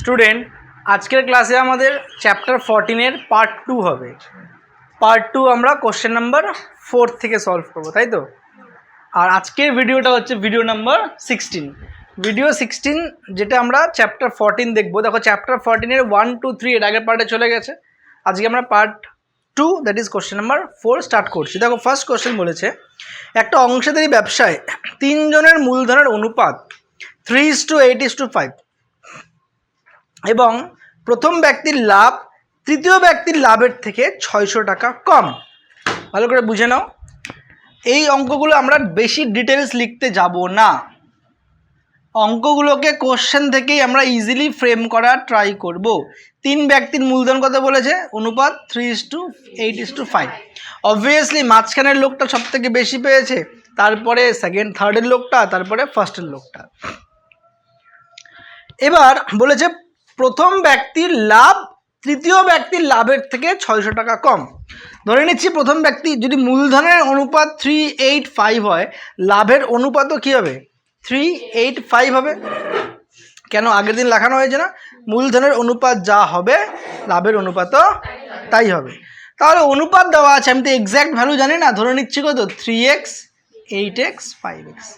Student, আজকের ক্লাসে আমাদের চ্যাপ্টার ফোরটিনের পার্ট টু হবে। পার্ট টু আমরা কোশ্চেন নাম্বার ফোর থেকে সলভ করব, তাই তো? আর আজকের ভিডিওটা হচ্ছে video number sixteen. Video sixteen যেটা আমরা চ্যাপ্টার ফোরটিন দেখব। দেখো, চ্যাপ্টার ফোরটিনের ওয়ান, টু, থ্রি এর আগের পার্টে চলে গেছে। আজকে আমরা part two that is question number four start করছি। দেখো ফার্স্ট কোশ্চেন বলেছে, একটা অংশীদারি ব্যবসায় তিনজনের মূলধনের অনুপাত three is two eight is two five এবং প্রথম ব্যক্তির লাভ তৃতীয় ব্যক্তির লাভের থেকে ছয়শো টাকা কম। ভালো করে বুঝে নাও। এই অঙ্কগুলো আমরা বেশি ডিটেলস লিখতে যাব না। অঙ্কগুলোকে কোশ্চেন থেকেই আমরা ইজিলি ফ্রেম করার ট্রাই করব। তিন ব্যক্তির মূলধন কত বলেছে? অনুপাত three is two eight is two five obviously মাঝখানের লোকটা সব থেকে বেশি পেয়েছে, তারপরে সেকেন্ড থার্ডের লোকটা, তারপরে ফার্স্টের লোকটা। এবার বলেছে প্রথম ব্যক্তির লাভ তৃতীয় ব্যক্তির লাভের থেকে ছয়শো টাকা কম। ধরে নিচ্ছি প্রথম ব্যক্তি যদি মূলধনের অনুপাত থ্রি এইট ফাইভ হয়, লাভের অনুপাতও কী হবে? থ্রি এইট ফাইভ হবে। কেন? আগের দিন লেখানো হয়েছে না? মূলধনের অনুপাত যা হবে, লাভের অনুপাতও তাই হবে। তাহলে অনুপাত দেওয়া আছে, আমি তো এক্স্যাক্ট ভ্যালু জানি না। ধরে নিচ্ছি কত? Three X eight X five X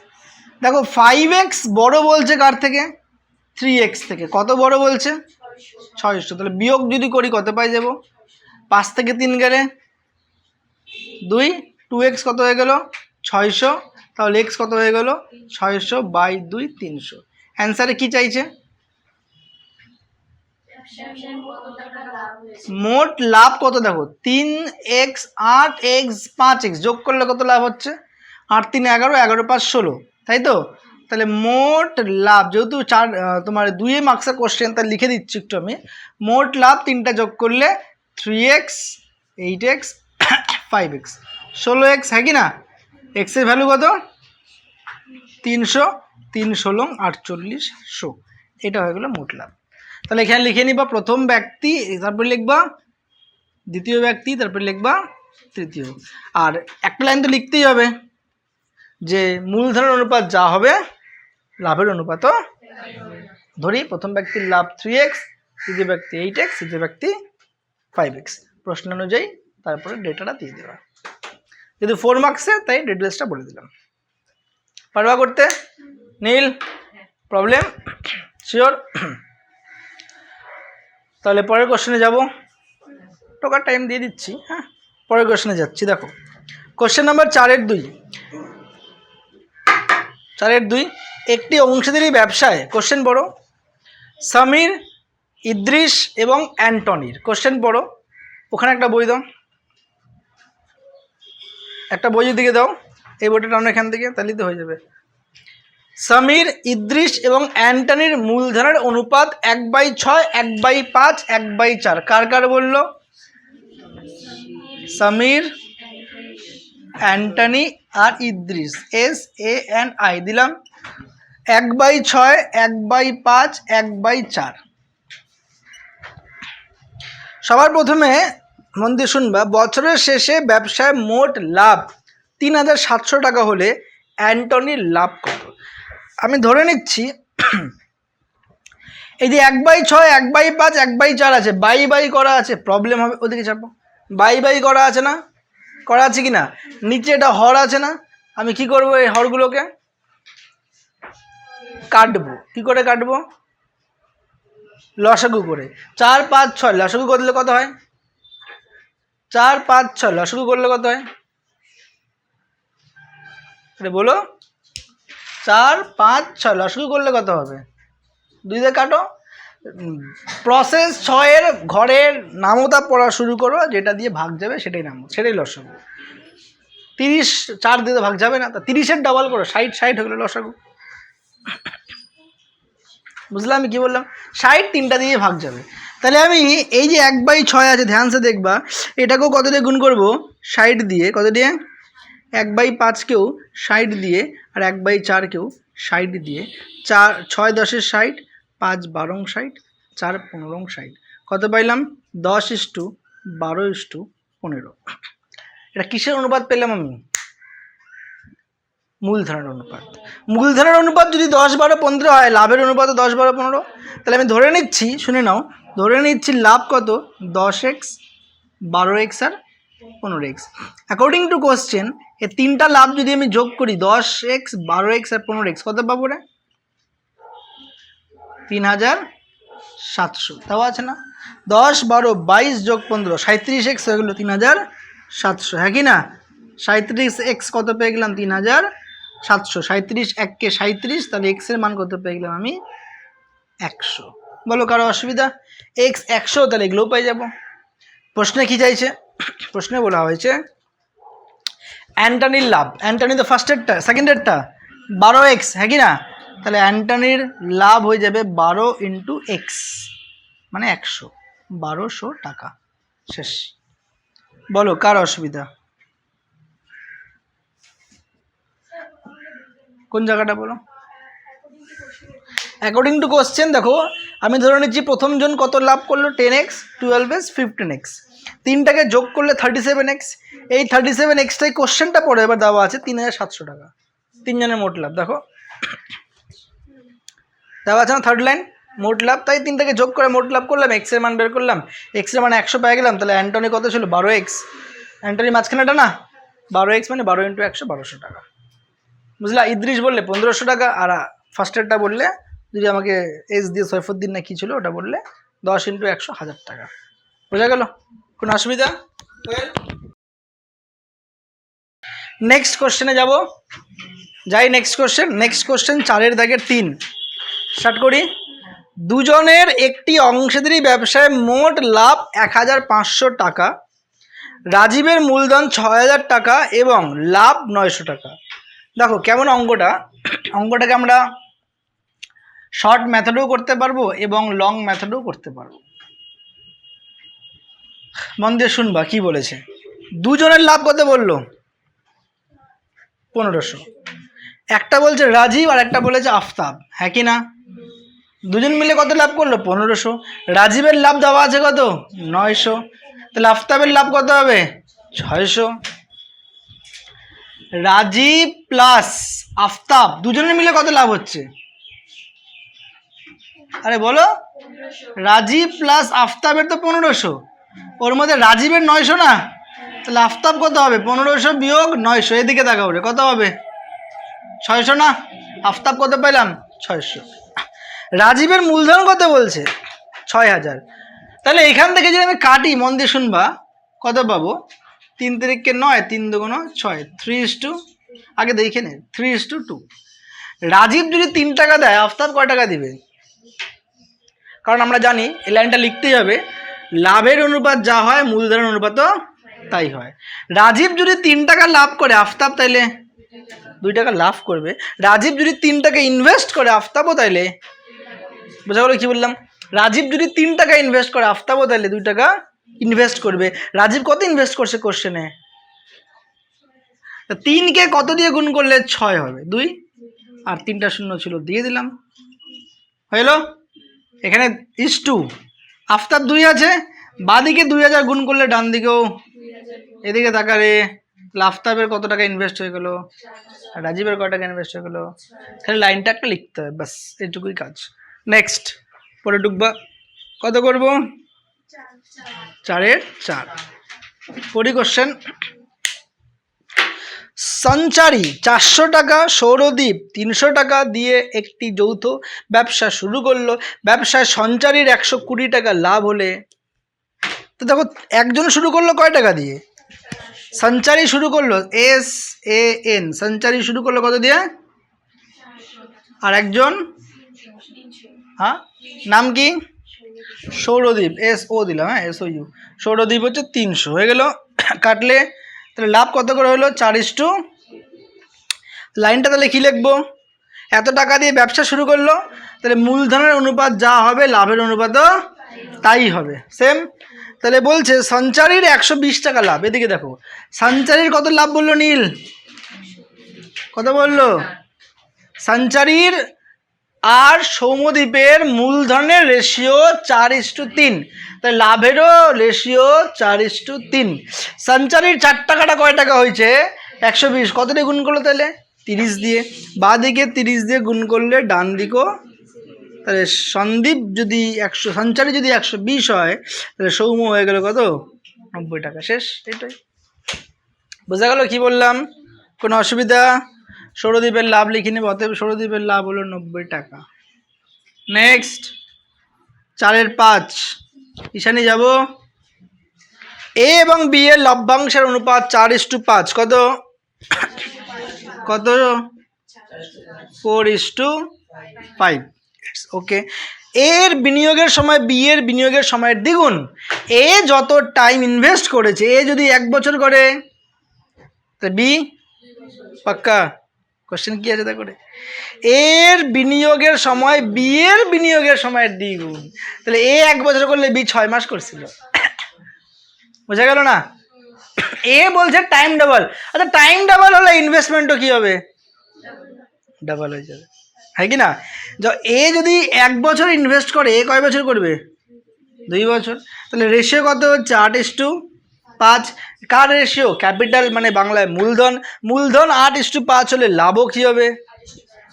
দেখো ফাইভ এক্স বড় বলছে কার থেকে? থ্রি এক্স থেকে। কত বড় বলছে? ছয়শো। তাহলে বিয়োগ যদি করি, কত পাই যাব? পাঁচ থেকে তিন গেলে দুই টু এক্স কত হয়ে গেল? ছয়শো। তাহলে এক্স কত হয়ে গেল? ছয়শো বাই দুই, তিনশো। অ্যান্সারে কি চাইছে? মোট লাভ কত দেখো? তিন এক্স আট এক্স পাঁচ এক্স যোগ করলে কত লাভ হচ্ছে? আট, তিন, এগারো এগারো, পাঁচ, ষোলো। তাই তো? তাহলে মোট লাভ, যেহেতু চার তোমার দুইয়ে মার্কসের কোশ্চেন তা লিখে দিচ্ছি একটু আমি। মোট লাভ তিনটা যোগ করলে three X eight X five X ষোলো এক্স হ্যাঁ কি না? এক্সের ভ্যালু কত? তিনশো তিন ষোলো আটচল্লিশ শো। এটা হয়ে গেলো মোট লাভ। তাহলে এখানে লিখে নিবা প্রথম ব্যক্তি, তারপর লিখবা দ্বিতীয় ব্যক্তি, তারপর লিখবা তৃতীয়। আর একটা লাইন তো লিখতেই হবে যে মূলধনের অনুপাত যা হবে লাভের অনুপাতও ধরি প্রথম ব্যক্তির লাভ থ্রি এক্স তৃতীয় ব্যক্তি এইট এক্স তৃতীয় ব্যক্তি ফাইভ এক্স প্রশ্ন অনুযায়ী তারপরে ডেটাটা দিয়ে দেওয়া। যদি ফোর মার্কসে তাই ডিটেলসটা বলে দিলাম। পারবা করতে? নীল? প্রবলেম শিওর তাহলে পরের কোশ্চেনে যাব। টোকার টাইম দিয়ে দিচ্ছি হ্যাঁ? পরের কোশ্চেনে যাচ্ছি, দেখো। কোশ্চেন নাম্বার চারের দুই। চারের দুই? একটি অংশীদারি ব্যবসায় কোশ্চেন পড়ো সমীর, ইদ্রিস এবং অ্যান্টনির কোশ্চেন পড়ো ওখানে একটা বই দাও। একটা বই দিকে দাও। এই বইটা টানো এখান থেকে, তাহলেই তো হয়ে যাবে। সমীর, ইদ্রিস এবং অ্যান্টনির মূলধনের অনুপাত এক বাই ছয়, এক বাই পাঁচ, এক বাই চার। কার কার বলল? Samir, Antony R Idris. S A N I দিলাম। এক বাই ছয়, এক বাই পাঁচ, এক বাই চার। সবার প্রথমে মন দিয়ে শুনবা, বছরের শেষে ব্যবসায় মোট লাভ তিন হাজার সাতশো টাকা হলে অ্যান্টনির লাভ কত আমি ধরে নিচ্ছি, এই যে এক বাই ছয়, এক বাই পাঁচ, এক বাই চার আছে, বাই বাই করা আছে প্রবলেম হবে, ওদিকে চাপো বাই বাই করা আছে না? করা আছে কি না? নিচে এটা হর আছে না? আমি কি করব এই হরগুলোকে? কাটবো। কি করে কাটবো? লসাগু করে। চার, পাঁচ, ছয়। লসাগু করলে কত হয়? চার, পাঁচ, ছয়। লসাগু করলে কত হয়? এটা বলো। চার, পাঁচ, ছয়। লসাগু করলে কত হবে? দুই দিয়ে কাটো। প্রসেস ছয়ের ঘরের নামতা পড়া শুরু করো। যেটা দিয়ে ভাগ যাবে, সেটাই নাম সেটাই লসাগু। তিরিশ, চার দিয়ে ভাগ যাবে না। তা তিরিশের ডাবল করো। ষাট ষাট গেলো লসাগু। বুঝলাম আমি কী বললাম? ষাট তিনটা দিয়ে ভাগ যাবে। তাহলে আমি এই যে এক বাই ছয় আছে ধ্যানসে দেখবা, এটাকেও কত দিয়ে গুণ করব? ষাট দিয়ে, কত দিয়ে? এক বাই পাঁচকেও ষাট দিয়ে, আর এক বাই চারকেও ষাট দিয়ে। চার, ছয় দশের ষাট, পাঁচ বারো ষাট, চার পনেরো ষাট। কত পাইলাম? দশ ইস্টু বারো ইস্টু পনেরো। এটা কিসের অনুপাত পেলাম আমি? মূলধনের অনুপাত। মূলধনের অনুপাত যদি দশ বারো পনেরো হয়, লাভের অনুপাত দশ বারো পনেরো, তাহলে আমি ধরে নিচ্ছি, শুনে নাও, ধরে নিচ্ছি লাভ কত? দশ এক্স, বারো এক্স আর পনেরো এক্স। অ্যাকর্ডিং টু কোশ্চেন এ তিনটা লাভ যদি আমি যোগ করি, দশ এক্স, বারো এক্স আর পনেরো এক্স, কত পাবো রে? তিন হাজার সাতশো। তাও আছে না? দশ বারো বাইশ যোগ পনেরো সাঁত্রিশ এক্স হয়ে গেলো তিন হাজার সাতশো। হ্যাঁ কি না? সাঁত্রিশ এক্স কত পেয়ে গেলাম? তিন হাজার সাতশো। সাঁত্রিশ এককে সাঁত্রিশ তাহলে এক্সের মান কত পেয়ে গেলাম আমি? একশো। বলো, কারও অসুবিধা? এক্স একশো, তাহলে এগুলোও পেয়ে যাব। প্রশ্নে কি চাইছে? প্রশ্নে বলা হয়েছে, অ্যান্টনির লাভ। অ্যান্টনি তো ফার্স্টেরটা সেকেন্ডেরটা বারো এক্স হ্যাঁ কি না? তাহলে অ্যান্টনির লাভ হয়ে যাবে বারো ইন্টু এক্স মানে একশো। বারোশো টাকা। শেষ। বলো, কার অসুবিধা? কোন জায়গাটা বলো? অ্যাকর্ডিং টু কোশ্চেন দেখো, আমি ধরে নিচ্ছি প্রথম জন কত লাভ করল? Ten X twelve X fifteen X তিনটাকে যোগ করলে থার্টি সেভেন এক্স এই থার্টি সেভেন এক্সটাই কোশ্চেনটা পড়ে এবার দেওয়া আছে তিন হাজার সাতশো টাকা। তিনজনের মোট লাভ, দেখো। দেওয়া আছে না থার্ড লাইন মোট লাভ, তাই তিনটাকে যোগ করে মোট লাভ করলাম এক্সের মান বের করলাম। এক্সের মান একশো পেয়ে গেলাম, তাহলে অ্যান্টনি কত ছিল? বারো এক্স অ্যান্টনি মাঝখানেটা না? বারো এক্স মানে বারো ইন্টু একশো, বারোশো টাকা। বুঝলা, ইদ্রিস বললে পনেরোশো টাকা, আর ফার্স্টেরটা বললে যদি আমাকে এস দিয়ে সৈফুদ্দিন না কি ছিল, ওটা বললে দশ ইন্টু একশো হাজার টাকা। বোঝা গেল? কোনো অসুবিধা? নেক্সট কোশ্চেনে যাব। যাই নেক্সট কোশ্চেন নেক্সট কোশ্চেন চারের দাগের তিন। স্টার্ট করি। দুজনের একটি অংশীদারি ব্যবসায় মোট লাভ এক হাজার পাঁচশো টাকা, রাজীবের মূলধন ছয় হাজার টাকা এবং লাভ নয়শো টাকা। দেখো, কেমন অঙ্কটা? অঙ্কটাকে আমরা শর্ট মেথডেও করতে পারব এবং লং মেথডেও করতে পারব। মন দিয়ে শুনবা কি বলেছে। দুজনের লাভ কত বলল? পনেরোশো। একটা বলছে রাজীব, আর একটা বলেছে আফতাব। হ্যাঁ কি না? দুজন মিলে কত লাভ করল? পনেরোশো। রাজীবের লাভ দেওয়া আছে কত? নয়শো। তাহলে আফতাবের লাভ কত হবে? ছয়শো। রাজীব প্লাস আফতাব দুজনের মিলে কত লাভ হচ্ছে? আরে বলো, রাজীব প্লাস আফতাবের তো পনেরোশো। ওর মধ্যে রাজীবের নয়শো না? তাহলে আফতাব কত হবে? পনেরোশো বিয়োগ নয়শো, এদিকে তাকাও রে, কত হবে? ছয়শো না? আফতাব কত পেলাম? ছয়শো। রাজীবের মূলধন কত বলছে? ছয় হাজার। তাহলে এখান থেকে যদি আমি কাটি, মন দিয়ে শুনবা, কত পাবো? তিন তারিখকে নয়, তিন দুগুণ ছয় থ্রি ইস টু আগে দেখে নে three is two two Rajib যদি তিন টাকা দেয়, আফতাব কয় টাকা দিবে? কারণ আমরা জানি, এই লাইনটা লিখতেই হবে, লাভের অনুপাত যা হয়, মূলধনের অনুপাতও তাই হয়। রাজীব যদি তিন টাকা লাভ করে, আফতাব তাইলে দুই টাকা লাভ করবে। রাজীব যদি তিন টাকা ইনভেস্ট করে, আফতাবও তাইলে, বোঝা গেলো কি বললাম? রাজীব যদি তিন টাকা ইনভেস্ট করে, আফতাবও তাইলে দুই টাকা ইনভেস্ট করবে। রাজীব কত ইনভেস্ট করছে কোশ্চেনে তিনকে কত দিয়ে গুণ করলে ছয় হবে? দুই? আর তিনটা শূন্য ছিল, দিয়ে দিলাম। হইল এখানে ইস টু আফতাব দুই আছে, বাদিকে দুই হাজার গুণ করলে ডান দিকেও এদিকে তাকারে আফতাবের কত টাকা ইনভেস্ট হয়ে গেলো? রাজীবের কত টাকা ইনভেস্ট হয়ে গেলো? খালি লাইনটা একটা লিখতে হবে, ব্যাস, এইটুকুই কাজ। নেক্সট পরে ডুববা কত করব? চারের চার। পরি কোশ্চেন সঞ্চারী, চারশো টাকা সৌরদ্বীপ তিনশো টাকা দিয়ে একটি যৌথ ব্যবসা শুরু করল। ব্যবসায় সঞ্চারীর একশো কুড়ি টাকা লাভ হলে। তো দেখো, একজন শুরু করল কয় টাকা দিয়ে? সঞ্চারী শুরু করল, এস এ এন। সঞ্চারী শুরু করল কত দিয়ে? আর একজন? হ্যাঁ? নাম কি? সৌরদ্বীপ এস ও দিলাম হ্যাঁ এস ও ইউ সৌরদ্বীপ হচ্ছে তিনশো। হয়ে গেল, কাটলে তাহলে লাভ কত করে হলো? চার টু। লাইনটা তাহলে কী লিখব? এত টাকা দিয়ে ব্যবসা শুরু করল, তাহলে মূলধনের অনুপাত যা হবে, লাভের অনুপাতও তাই হবে। সেম তাহলে বলছে, সঞ্চারীর একশো বিশ টাকা লাভ। এদিকে দেখো, সঞ্চারীর কত লাভ বলল নীল? কত বলল? সঞ্চারীর আর সৌমদ্বীপের মূলধনের রেশিও চার ইস টু তিন। তাই লাভেরও রেশিও চার ইস টু তিন। সঞ্চারির চার টাকাটা কয় টাকা হয়েছে? একশো বিশ। কত দিয়ে গুণ করল তাহলে? তিরিশ দিয়ে। বা দিকে তিরিশ দিয়ে গুণ করলে ডান দিকও। তাহলে সন্দীপ যদি একশো সঞ্চারি যদি একশো বিশ হয়, তাহলে সৌম্য হয়ে গেল কত? নব্বই টাকা। শেষ, এটাই। বোঝা গেল কি বললাম? কোনো অসুবিধা? সৌরদ্বীপের লাভ লিখে নেবে, অতএব সৌরদ্বীপের লাভ হলো নব্বই টাকা। নেক্সট চারের পাঁচ। ঈশানি যাব। এ এবং বি এর লভ্যাংশের অনুপাত চার ইস টু পাঁচ। কত? কত? Four is two five. Okay এর বিনিয়োগের সময়, বি এর বিনিয়োগের সময়ের দ্বিগুণ। এ যত টাইম ইনভেস্ট করেছে, এ যদি এক বছর করে, তা বি? পাক্কা। কোশ্চেন কি আছে তা করে এর বিনিয়োগের সময় বি এর বিনিয়োগের সময়ের দ্বিগুণ। তাহলে এ এক বছর করলে বি ছয় মাস করছিল। বোঝা গেল না? এ বলছে টাইম ডাবল আচ্ছা টাইম ডাবল হলে ইনভেস্টমেন্টও কি হবে? ডাবল হয়ে যাবে। হয় কি না? এ যদি এক বছর ইনভেস্ট করে, এ কয় বছর করবে? দুই বছর। তাহলে রেশিও কত? হচ্ছে আট ইস টু পাঁচ। কার রেশিও ক্যাপিটাল মানে বাংলায় মূলধন। মূলধন আট ইস টু পাঁচ হলে লাভও কী হবে?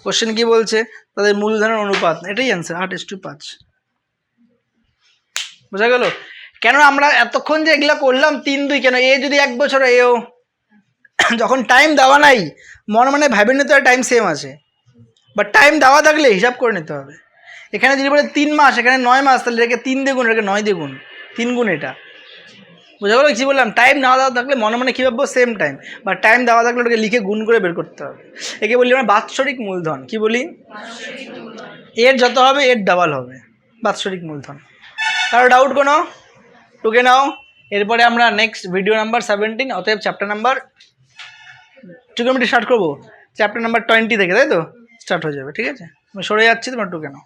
কোশ্চেন কি বলছে? তাদের মূলধনের অনুপাত। এটাই অ্যান্সার আট ইস টু পাঁচ। বোঝা গেল? কেন আমরা এতক্ষণ যে এগুলো করলাম, তিন, দুই কেন? এ যদি এক বছর, এও। যখন টাইম দেওয়া নাই, মনে মনে ভাবে নিতে টাইম সেম আছে। বাট টাইম দেওয়া থাকলে হিসাব করে নিতে হবে। এখানে যদি বলে তিন মাস, এখানে নয় মাস, তাহলে এটাকে তিন দ্বিগুণ, এটাকে নয় দ্বিগুণ। তিন গুণ এটা। বোঝা গেলো কি বললাম টাইম না দেওয়া থাকলে মনে মনে কী ভাববো? সেম টাইম বা টাইম দেওয়া থাকলে ওটাকে লিখে গুণ করে বের করতে হবে। একে বলি আমরা বাৎসরিক মূলধন। কি বলি? এর যত হবে, এর ডাবল হবে। বাৎসরিক মূলধন। কারও ডাউট কোনো? টুকে নাও। এরপরে আমরা নেক্সট ভিডিও নাম্বার সেভেন্টিন অতএব চ্যাপ্টার নাম্বার টুকে স্টার্ট করব। চ্যাপ্টার নাম্বার টোয়েন্টি থেকে, তাই তো? স্টার্ট হয়ে যাবে, ঠিক আছে? আমি সরে যাচ্ছি, তোমার টুকে নাও।